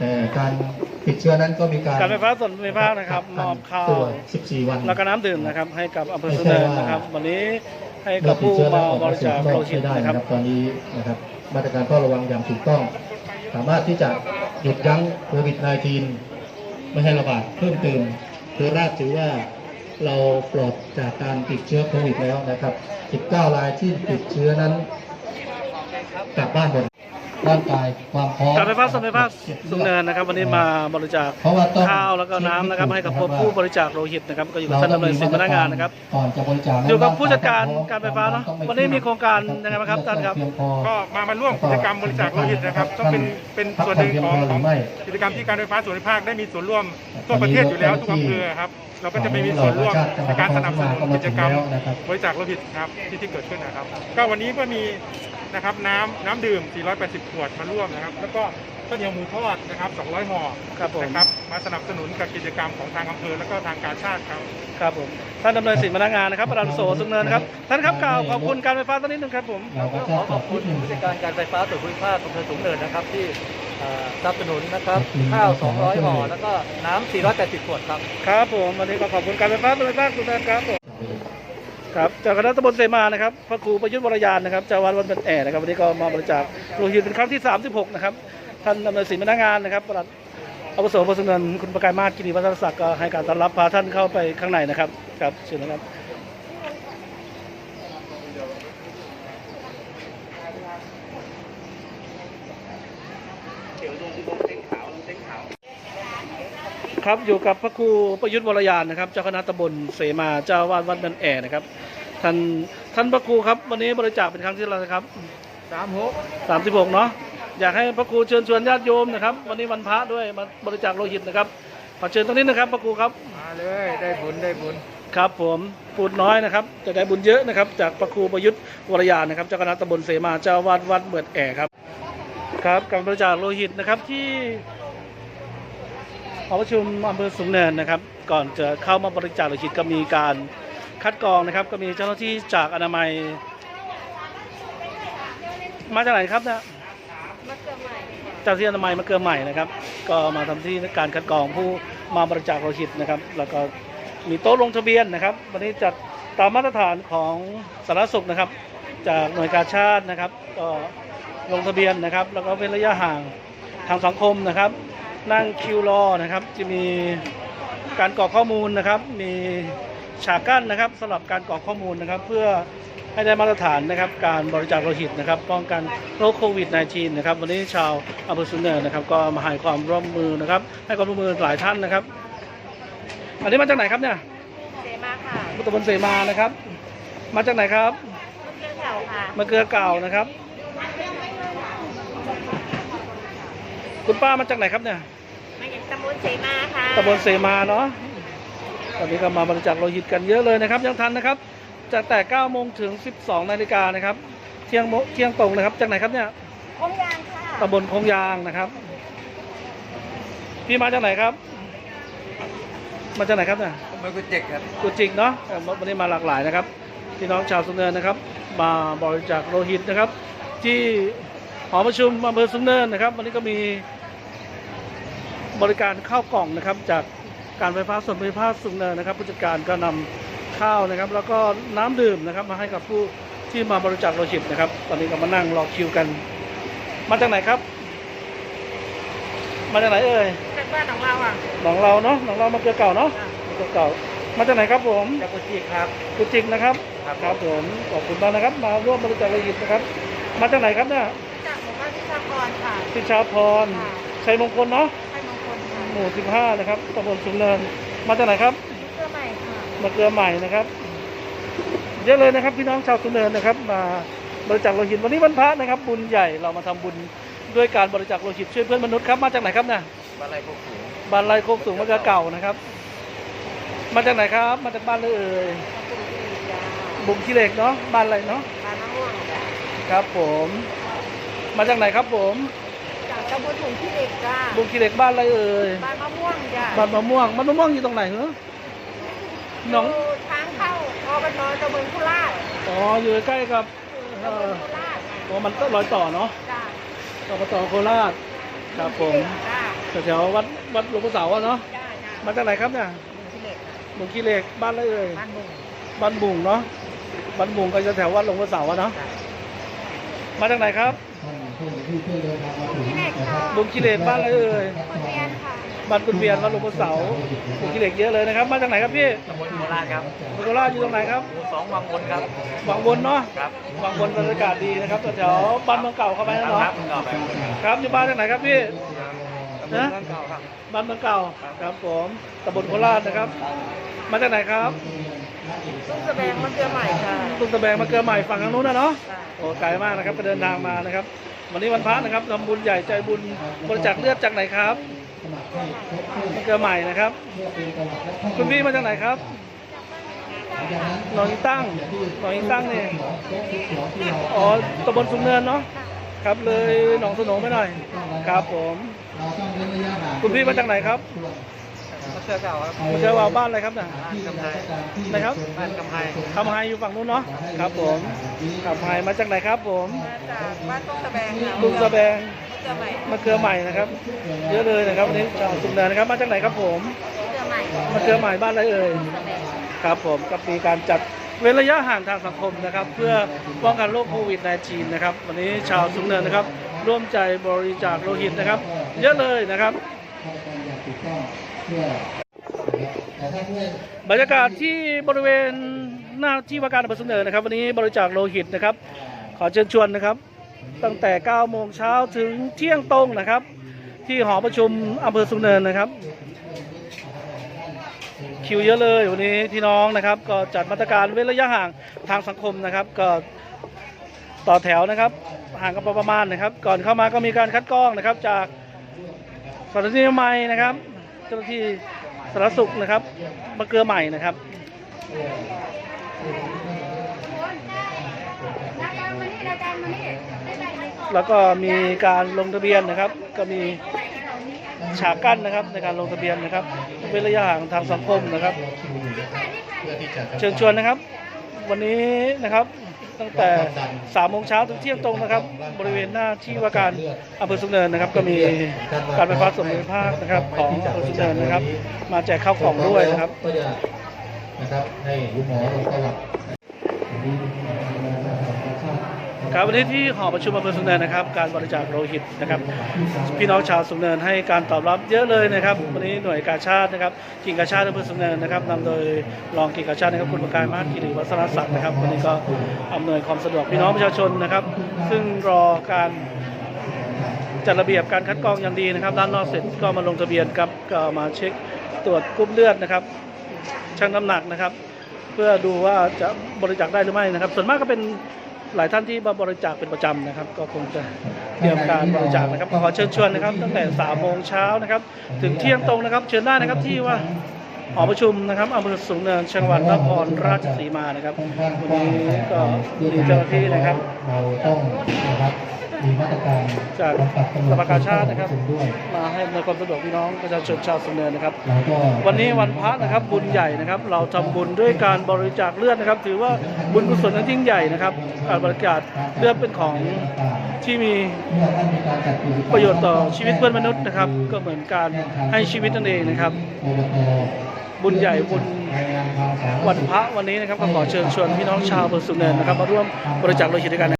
แต่การติดเชื้อนั้นก็มีการการไฟฟ้าส่วนภูมิภาคนะครับมอบข้าวตัว 14 วัน แล้วก็น้ำดื่มนะครับ ให้กับอำเภอไม่สุใช่เนินว่านะครับ วันนี้ให้เมื่กัอบติดผู้เชื้อแล้มาวออกบมาริสู่จาคข้างนโลอกหิตไม่ได้นะคนะรับครับตอนนี้นะครับมาตรการเฝ้าระวังอย่างถูกต้อง สามารถที่จะหยุดยั้งโควิด -19 ไม่ให้ระบาดเพิ่มเติมโคราชถือว่าเราปลอดจากการติดเชื้อโควิดแล้วนะครับ 19 รายที่ติดเชื้อนั้นกลับบ้านหมด ร่างกายความพร้อมการไฟฟ้าส่วนภูมิภาคสุเนินนะครับ วันนี้มาบริจาคเพราะว่าต้องข้าวแล้วก็น้ำนะครับให้กับเช็คผู้บริจาคโลหิตนะครับก็อยู่กับท่านดำเนินสินพนักงานนะครับก่อนจะบริจาคอยู่กับผู้จัดการการไฟฟ้าเนอะวันนี้มีโครงการยังไงบ้างครับท่านครับก็มามาร่วมกิจกรรมบริจาคโลหิตนะครับต้องเป็นเป็นส่วนหนึ่งของของกิจกรรมที่การไฟฟ้าส่วนภูมิภาคได้มีส่วนร่วมทั่วประเทศอยู่แล้วทุกอำเภอครับ เราก็จะไม่มีส่วนร่วมในการสนับสนุนกิจกรรมบริจาคโลหิตครับที่ที่เกิดขึ้นนะครับ ก็วันนี้ก็มีนะครับน้ำน้ำดื่ม 480 ขวดมาร่วมนะครับ แล้วก็ข้าวเหนียวหมูทอดนะครับ 200ห่อครับผมนะครับมาสนับสนุนกับกิจกรรมของทางอำเภอแล้วก็ทางการชาติครับครับผมท่านดำเนินสินพนักงานนะครับประธานอาวุโสสุเนินนะครับท่านครับกล่าวขอบคุณการไฟฟ้าสักนิดนึงครับผมเราก็ขจะอขอบคุณผู้จัดการการไฟฟ้าส่วนภูมิภาคอำเภอสูงเนินนะครับที่เอ่อ สนับสนุนนะครับข้าว 200ห่อแล้วก็น้ำ480ขวดครับ ครับผมวันนี้ก็ขอบคุณการไฟฟ้าส่วนภูมิภาคสุเนินครับผมครับจากคณะตำบลเสมานะครับพระครูประยุทธ์วรยานนะครับเจ้าอาวาดวัดเป็นแอนะครับวันนี้ก็มาบริจาคโลหิตเป็นครั้งที่ 36 นะครับท่านดำเนินสินพนักงานนะครับประหลัดอาวุโสพสุเนินคุณประกายมาศกินีวัฒนศักดิ์ก็ให้การต้อนรับพาท่านเข้าไปข้างในนะครับครับเชิญนะครับ ครับอยู่กับพระครูประยุทธ์วรยานนะครับ เจ้าคณะตำบลเสมาเจ้าอาวาดวัดบันแอนะครับท่านท่านพระครูครับ วันนี้บริจาคเป็นครั้งที่เท่าไหร่ครับสามหกสามสิบหกเนาะอยากให้พระครูเชิญชวนญาติโยมนะครับ วันนี้วันพระด้วยมาบริจาคโลหิตนะครับขอเชิญตรงนี้นะครับพระครูครับมาเลยได้บุญได้บุญครับผมปูดน้อยนะครับจะได้บุญเยอะนะครับ จากพระครูประยุทธ์วรยานนะครับเจ้าคณะตำบลเสมาเจ้าอาวาดวัดเบิดแอครับครับการบริจาคโลหิตนะครับที่ หอประชุมอำเภอสูงเนินนะครับ ก่อนจะเข้ามาบริจาคโลหิตก็มีการคัดกรองนะครับ ก็มีเจ้าหน้าที่จากอนามัย มาจากไหนครับเนี่ยจากที่อนามัยมาเกลือใหม่นะครับ ก็มาทำที่การคัดกรองผู้มาบริจาคโลหิตนะครับ แล้วก็มีโต๊ะลงทะเบียนนะครับ วันนี้จัดตามมาตรฐานของสาธารณสุขนะครับ จากหน่วยการชาตินะครับ ก็ลงทะเบียนนะครับ แล้วก็เว้นระยะห่างทางสังคมนะครับ นั่งคิวรอนะครับ จะมีการกรอกข้อมูลนะครับ มีฉากกั้นนะครับสำหรับการกรอกข้อมูลนะครับ เพื่อให้ได้มาตรฐานนะครับ การบริจาคโลหิตนะครับ ป้องกันโรคโควิด -19 นะครับ วันนี้ชาวอำเภอสุนเนินนะครับ ก็มาให้ความร่วมมือนะครับ ให้ความร่วมมือหลายท่านนะครับ อันนี้มาจากไหนครับเนี่ยเซมาค่ะมุตบลเสมานะครับ มาจากไหนครับเรื่องเก่าค่ะมะเกลือเก่านะครับ คุณป้ามาจากไหนครับเนี่ยมาจากตำบลเซมาค่ะตำบลเสมาเนาะตอนนี้ก็มาบริจาคโลหิตกันเยอะเลยนะครับ ยังทันนะครับจากแต่9โมงถึง 12นาฬิกานะครับ เที่ยงโมเที่ยงตรงนะครับ จากไหนครับเนี่ยคงยางค่ะตำบลคงยางนะครับ พี่มาจากไหนครับ มาจากไหนครับเนี่ยเมื่อกุเจ็กครับกูจริงเนาะเอ่อวันนี้มาหลากหลายนะครับพี่น้องชาวสุนเนินนะครับ มาบริจาคโลหิตนะครับ ที่หอประชุมอำเภอสุนเนินนะครับ วันนี้ก็มี บริการข้าวกล่องนะครับ จากการไฟฟ้าส่วนภูมิภาคสุนเนินนะครับ ผู้จัดการก็นำข้าวนะครับ แล้วก็น้ำดื่มนะครับ มาให้กับผู้ที่มาบริจาคโลหิตนะครับ ตอนนี้ก็มานั่งรอคิวกัน มาจากไหนครับ มาจากไหนเอ่ยจากบ้านของเราอะหนองเราเนาะหนองเรามาเกลือเก่าเนาะมาเกลือเก่า มาจากไหนครับผมจากกุจิกครับกุจิกนะครับครับครับผมขอบคุณมากนะครับ มาร่วมบริจาคโลหิตนะครับ มาจากไหนครับเนี่ยจากหมู่บ้านพิชากรค่ะพิชาพรค่ะชัยมงคลเนาะให้มงคลค่ะหมู่ 15 นะครับตำบลสุนเนิน มาจากไหนครับเสื้อใหม่ค่ะมาเกลือใหม่นะครับ เยอะเลยนะครับพี่น้องชาวสุนเนินนะครับ มาบริจาคโลหิตวันนี้วันพระนะครับ บุญใหญ่เรามาทำบุญด้วยการบริจาคโลหิตช่วยเพื่อนมนุษย์ครับมาจากไหนครับเนี่ยบ้านไรพวกสูงบ้านไรโคกสูงมะเกลือเก่านะครับ มาจากไหนครับ มาจากบ้านเลยเอ่ยบุ๋มขี้เหล็กเนาะบ้านอะไรเนาะบ้านมะม่วงจ้ะครับ ผม มาจากไหนครับผม จากตำบลถุงที่เด็ กจ้าบุ๋มขี้เหล็กบ้านอะไรเอ่ยบ้านมะม่วงจ้ะบ้านมะม่วงบ้านมะม่วงอยู่ตรงไหนเหรอหนองยู่ทางเข้าอบตตำบลโคราชอ๋ออยู่ใกล้กับเอ่ตำบอลโคราชอ๋อมันก็รอยต่อเนาะจ้าอบตโคราชครับผมจ้าแถวๆวัดวัดหลวงพ่อเสาอะเนาะจ้าจ้ามาจากไหนครับเนี่ยที่เหล็กหลวงขี้เหล็กบ้านอะไรเอ่ยบ้านบุงบ้านบุงเนาะบ้านบุงก็จะแถววัดหลวงพ่อเสาอะเนาะมาจากไหนครับ ท่านผู้ที่ช่วยเดินทางมาถึงนะครับบุงขี้เหล็กบ้านอะไรเอ่ยคนเรียนค่ะบ้านกุนเวียนวัดหลวงพ่อเสาบุงขี้เหล็กเยอะเลยนะครับ มาจากไหนครับพี่ตำบลโคราชครับโคราชอยู่ตรงไหนครับหมู่สองวังวนครับวังบนเนาะครับวังบนบรรยากาศดีนะครับแถวๆบ้านเมืองเก่าเข้าไปนะคเนาะรับก็ไปครับอยู่บ้านจากไหนครับพี่นะนะเก่าครับบ้านเมืองเก่าครับผมตำบลโคราชนะครับ มาจากไหนครับตุ้งสะแบงมะเขือใหม่ค่ะตุ้งตะแบงมาเกลือใหม่ฝั่งทางนู้นนะเนาะค่ะโอ้ไกลมากนะครับก็เดินทางมานะครับ วันนี้วันพระนะครับทำบุญใหญ่ใจบุญบริจาคเลือดจากไหนครับมาเกลือใหม่นะครับ คุณพี่มาจากไหนครับหนองอีตั้งหนองอีตั้งนี่อ๋อตำบลสุนเนินเนาะครับเลยหนองสนงไปหน่อย ครับผม คุณพี่มาจากไหนครับ มะเขือเก่าครับมาเจอว่าบ้านอะไรครับน่ะกำไพนะครับบ้านกำไพคำไฮอยู่ฝั่งนู้นเนาะครับผมคำไฮมาจากไหนครับผมมาจากบ้านตุ้งสะแบงค่ะลุงสะแบงมะเขือใหม่มะเขือใหม่นะครับ เยอะเลยนะครับวันนี้ชาวสุนเนินนะครับมาจากไหนครับผมมะเขือใหม่มะเขือใหม่บ้านอะไรเอ่ยครับผมก็มีการจัดเว้นระยะห่างทางสังคมนะครับ เพื่อป้องกันโรคโควิด -19 นะครับ วันนี้ชาวสุนเนินนะครับ ร่วมใจบริจาคโลหิตนะครับ เยอะเลยนะครับ บรรยากาศที่บริเวณหน้าที่ว่าการอำเภอสุนเนินนะครับ วันนี้บริจาคโลหิตนะครับ ขอเชิญชวนนะครับ ตั้งแต่ 9 โมงเช้าถึงเที่ยงตรงนะครับ ที่หอประชุมอำเภอสุนเนินนะครับ คิวเยอะเลยวันนี้พี่น้องนะครับ ก็จัดมาตรการเว้นระยะห่างทางสังคมนะครับ ก็ต่อแถวนะครับ ห่างกันประมาณนะครับ ก่อนเข้ามาก็มีการคัดกรองนะครับ จากสถานีอนามัยนะครับ เจ้าหน้าที่สารสุขนะครับมะเกลือใหม่นะครับแล้วก็มีการลงทะเบียนนะครับ ก็มีฉากกั้นนะครับในการลงทะเบียนนะครับเว้นระยะห่างทางสังคมนะครับ เชิญชวนนะครับ วันนี้นะครับ ตั้งแต่3ามโมงเช้าถึงเที่ยงตรงนะครับ บริเวณหน้าที่ว่าการอำเภอสุนเนินนะครับ ก็มีการไฟฟ้าส่วนภูมิภาคนะครับ ของอำเภอสุนเนินนะครับ มาแจกข้าวกล่องด้วยนะครับ นะครับให้คุณหมอระวัติ ครับวันนี้ที่หอประชุมอำเภอสุนเนินนะครับ การบริจาคโลหิตนะครับ พี่น้องชาวสุนเนินให้การตอบรับเยอะเลยนะครับ วันนี้หน่วยกาชาตินะครับกิ่งกาชาติอำเภอสุนเนินนะครับนำโดยรองกิ่งกาชาตินะครับคุณประกายมาศกิริวัฒนศักดิ์นะครับวันนี้ก็อำนวยความสะดวกพี่น้องประชาชนนะครับ ซึ่งรอการจัดระเบียบการคัดกรองอย่างดีนะครับด้านนอกเสร็จก็มาลงทะเบียนครับก็มาเช็คตรวจกรุ๊ปเลือดนะครับชั่งน้ำหนักนะครับ เพื่อดูว่าจะบริจาคได้หรือไม่นะครับ ส่วนมากก็เป็น หลายท่านที่มาบริจาคเป็นประจำนะครับ ก็คงจะเตรียมการบริจาคนะครับก็ขอเชิญชวนนะครับ ตั้งแต่3ามโมงเช้านะครับ ถึงเที่ยงตรงนะครับ เชิญได้นะครับที่ว่าหอประชุมนะครับอำเภอสูงเนินจังหวัดนครราชสีมานะครับค่อนข้างกวันว้างนี้ก็มีเจ้าหน้าที่นะครับ เราต้องนะครับมีมาตรการจากกำกับกำหนสดภากาชาตินะครับของด้วยมาให้ในวยความสะดวกพี่น้องประชาชนชาวสูงเนินนะครับแล้วก็วันนี้วันพระนะครับบุญใหญ่นะครับ เราทำบุญด้วยการบริจาคเลือดนะครับ ถือว่าบุญกุศลนั้นยิ่งใหญ่นะครับการบริจาคเลือดเป็นของที่มีเมื่อท่านมีการจัดกิจกมประโยชน์ต่อชีวิตเพื่อนมนุษย์นะครับ ก็เหมือนการให้ชีวิตนั่นเองนะครับอบตบุญใหญ่บุญรายงานข่าวสารวันพระวันนี้นะครับก็ขอเชิญชวนพี่น้องชาวอำเภอสุนเนินนะครับ มาร่วมบริจาคโลหิตด้วยกัน